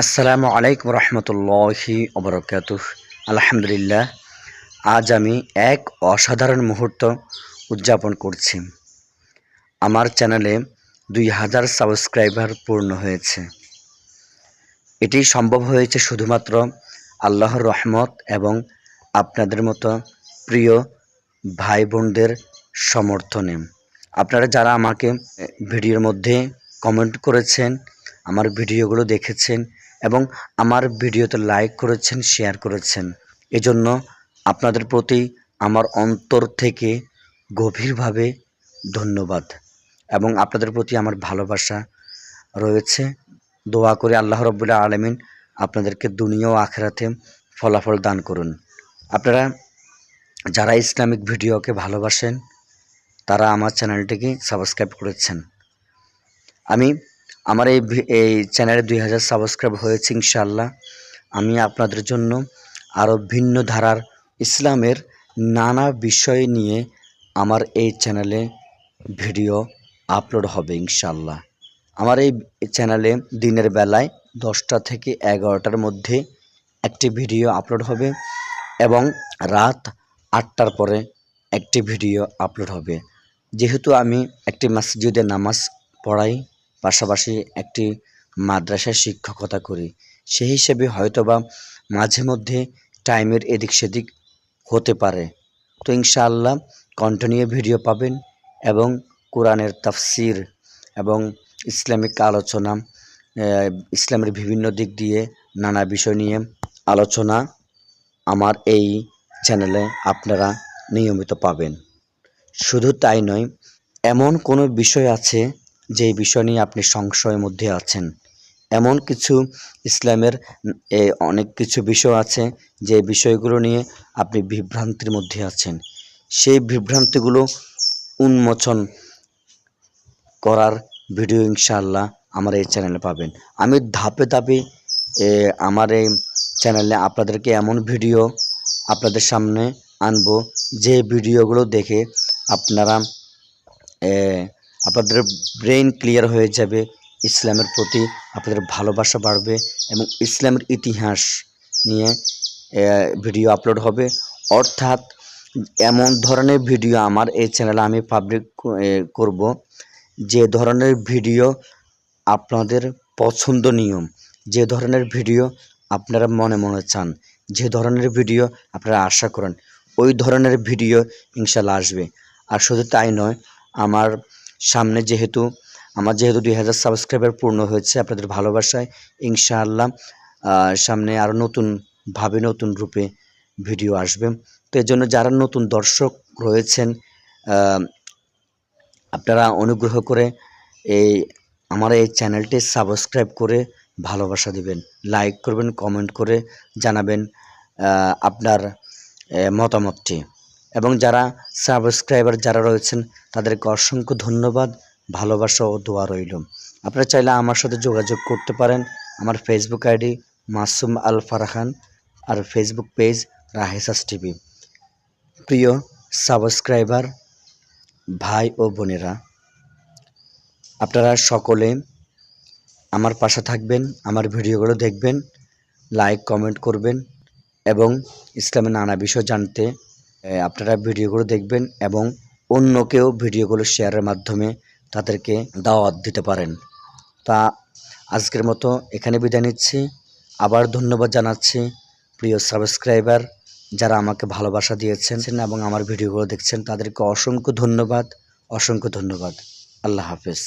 আসসালামু আলাইকুম রহমতুল্লাহি ওবরকাত আলহামদুলিল্লাহ, আজ আমি এক অসাধারণ মুহূর্ত উদযাপন করছি। আমার চ্যানেলে দুই হাজার সাবস্ক্রাইবার পূর্ণ হয়েছে। এটি সম্ভব হয়েছে শুধুমাত্র আল্লাহর রহমত এবং আপনাদের মতো প্রিয় ভাই বোনদের সমর্থনে। আপনারা যারা আমাকে ভিডিওর মধ্যে কমেন্ট করেছেন, আমার ভিডিওগুলো দেখেছেন এবং আমার ভিডিওতে লাইক করেছেন শেয়ার করেছেন। এজন্য আপনাদের প্রতি আমার অন্তর থেকে গভীরভাবে ধন্যবাদ এবং আপনাদের প্রতি আমার ভালোবাসা রয়েছে। দোয়া করে আল্লাহ রব্বুল্লাহ আলমিন আপনাদেরকে দুনিয়া ও আখেরাতে ফলাফল দান করুন। আপনারা যারা ইসলামিক ভিডিওকে ভালোবাসেন, তারা আমার চ্যানেলটিকে সাবস্ক্রাইব করেছেন। আমি আমার এই এই চ্যানেলে দুই হাজার সাবস্ক্রাইব হয়েছে ইনশাল্লাহ আমি আপনাদের জন্য আরও ভিন্ন ধারার ইসলামের নানা বিষয় নিয়ে আমার এই চ্যানেলে ভিডিও আপলোড হবে ইনশাল্লাহ আমার এই চ্যানেলে দিনের বেলায় দশটা থেকে এগারোটার মধ্যে একটি ভিডিও আপলোড হবে এবং রাত আটটার পরে একটি ভিডিও আপলোড হবে। যেহেতু আমি একটি মসজিদে নামাজ পড়াই পাশাপাশি একটি মাদ্রাসায় শিক্ষকতা করি। সেই হিসেবে হয়তোবা মাঝে মধ্যে টাইমের এদিক সেদিক হতে পারে। তো ইনশাআল্লাহ কন্টিনিউ ভিডিও পাবেন এবং কোরআনের তাফসির এবং ইসলামিক আলোচনা ইসলামের বিভিন্ন দিক দিয়ে নানা বিষয় নিয়ে আলোচনা আমার এই চ্যানেলে আপনারা নিয়মিত পাবেন। শুধু তাই নয়, এমন কোনো বিষয় আছে যে বিষয় নিয়ে আপনি সংশয়ের মধ্যে আছেন। এমন কিছু ইসলামের অনেক কিছু বিষয় আছে যে বিষয়গুলো নিয়ে আপনি বিভ্রান্তির মধ্যে আছেন। সেই বিভ্রান্তিগুলো উন্মোচন করার ভিডিও ইনশাআল্লাহ আমার এই চ্যানেলে পাবেন। আমি ধাপে ধাপে আমার এই চ্যানেলে আপনাদেরকে এমন ভিডিও আপনাদের সামনে আনব যে ভিডিওগুলো দেখে আপনারা আপনাদের ব্রেন ক্লিয়ার হয়ে যাবে, ইসলামের প্রতি আপনাদের ভালোবাসা বাড়বে এবং ইসলামের ইতিহাস নিয়ে ভিডিও আপলোড হবে। অর্থাৎ এমন ধরনের ভিডিও আমার এই চ্যানেলে আমি পাবলিক করব যে ধরনের ভিডিও আপনাদের পছন্দনীয়, যে ধরনের ভিডিও আপনারা মনে মনে চান, যে ধরনের ভিডিও আপনারা আশা করেন, ওই ধরনের ভিডিও ইনশাল্লাহ আসবে। আর শুধু তাই নয়, আমার সামনে যেহেতু, আমার যেহেতু দুই হাজার সাবস্ক্রাইবার পূর্ণ হয়েছে আপনাদের ভালোবাসায়, ইনশাআল্লাহ সামনে আরও নতুনভাবে নতুন রূপে ভিডিও আসবে। তো এর জন্য যারা নতুন দর্শক রয়েছেন আপনারা অনুগ্রহ করে এই, আমার এই চ্যানেলটি সাবস্ক্রাইব করে ভালোবাসা দিবেন। লাইক করবেন কমেন্ট করে জানাবেন আপনার মতামতটি। এবং যারা সাবস্ক্রাইবার যারা রয়েছেন, তাদেরকে অসংখ্য ধন্যবাদ, ভালোবাসা ও দোয়া রইল। আপনারা চাইলে আমার সাথে যোগাযোগ করতে পারেন। আমার ফেসবুক আইডি মাসুম আল ফারহান আর ফেসবুক পেজ রাহেসাস টিভি। প্রিয় সাবস্ক্রাইবার ভাই ও বোনেরা, আপনারা সকলে আমার পাশে থাকবেন, আমার ভিডিওগুলো দেখবেন লাইক কমেন্ট করবেন এবং ইসলামের নানা বিষয় জানতে আপনারা ভিডিওগুলো দেখবেন এবং অন্যকেও ভিডিওগুলো শেয়ারের মাধ্যমে তাদেরকে দাওয়াত দিতে পারেন। তা আজকের মতো এখানে বিদায় নিচ্ছি। আবার ধন্যবাদ জানাচ্ছি প্রিয় সাবস্ক্রাইবার যারা আমাকে ভালোবাসা দিয়েছেন এবং আমার ভিডিওগুলো দেখছেন, তাদেরকে অসংখ্য ধন্যবাদ অসংখ্য ধন্যবাদ। আল্লাহ হাফেজ।